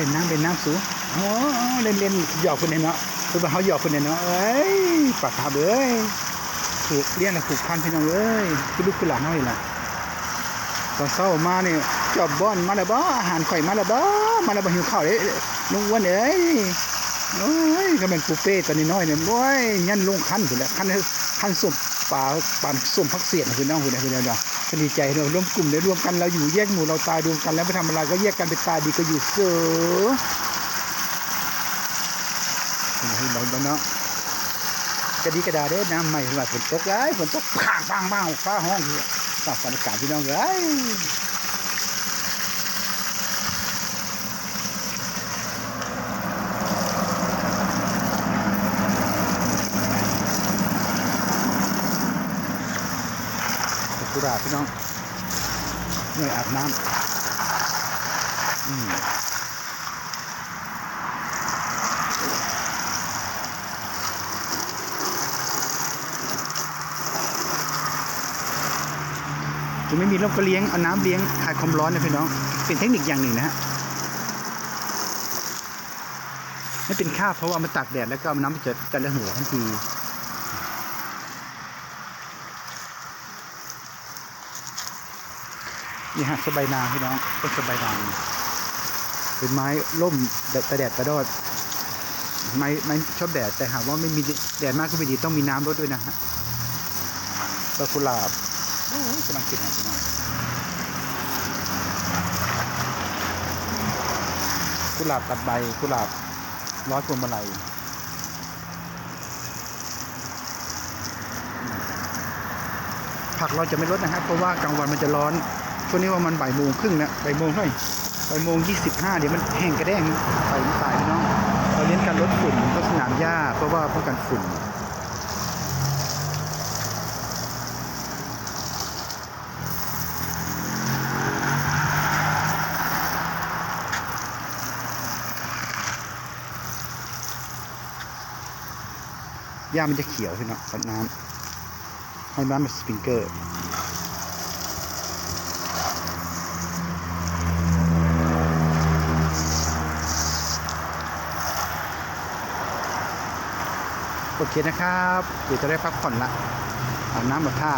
ล่นน้ำสูโอ้เล่นเล่นหยอกคนเนี่ยเนาะคือว่าเขาหยอกคนเนี่ยเนาะเอ้ยปากกาเบ้ยผูกเลี้ยงและผูกพันพี่น้องเอ้ยคือลูกคือหลานเขาอีกล่ะตอนเช้ามาเนี่ยจอบบ้อนมาแล้วบ่อาหารไข่มาแล้วบ่มาแล้วบ่หิวข้าวเลยลุงอ้วนเอ้ยโอ้ยก็เป็นปูเป้ตอนนี้น้อยเนี่ยโอ้ยยันลงคันพุ่แหละคันคันสุ่มปลาปลาสุ่มพักเสียนพี่น้องพุ่นแหละพี่น้องเนาะ ก็ดีใจเราร่วมกลุ่มได้รวมกันเราอยู่แยกหมู่เราตายรวมกันแล้วไม่ทำอะไรก็แยกกันไปตายดีก็อยู่เสือให้เราเนาะกระดีกระดาได้น้ำใหม่ว่าฝนตกไรฝนตกผ่างบางบ้างฟ้าห้องอยู่ตากบรรยากาศพี่น้องเอ้ ยกุหลาบพี่น้องเหนื่อยอาบน้ำอืมจะไม่มีร่มก็เลี้ยง เอาน้ำเลี้ยงคลายความร้อนนะพี่น้อง เป็นเทคนิคอย่างหนึ่งนะฮะไม่เป็นคราบเพราะว่ามันตากแดดแล้วก็เอาน้ำไปเจอกันระเหยทันที นี่ฮะสบายนาพี่น้องต้นสบายนางเป็นไม้ร่มแตะแดดตะดอดไม้ไม้ชอบแดดแต่หากว่าไม่มีแดดมากก็ไม่ดีต้องมีน้ำรดด้วยนะฮะดอกกุหลาบโอ้ยกำลังกินอะไรมากุหลาบตัดใบกุหลาบร้อยพวงมาลัยผักเราจะไม่ลดนะครับเพราะว่ากลางวันมันจะร้อน ช่วงนี้ว่ามันบ่ายโมงครึ่งนะบ่ายโมงเท่าไหร่บ่ายโมงยี่สิบห้าเดี๋ยวมันแห้งกระแด้งไปตายพี่น้องเราเน้นการลดฝุ่นลดสนามหญ้าเพราะว่าป้องกันฝุ่นหญ้ามันจะเขียวพี่เนาะกับน้ำให้น้ำมันสปริงเกอร์ โอเคนะครับ เดี๋ยวจะได้พักผ่อนละอาบน้ำแบบท่า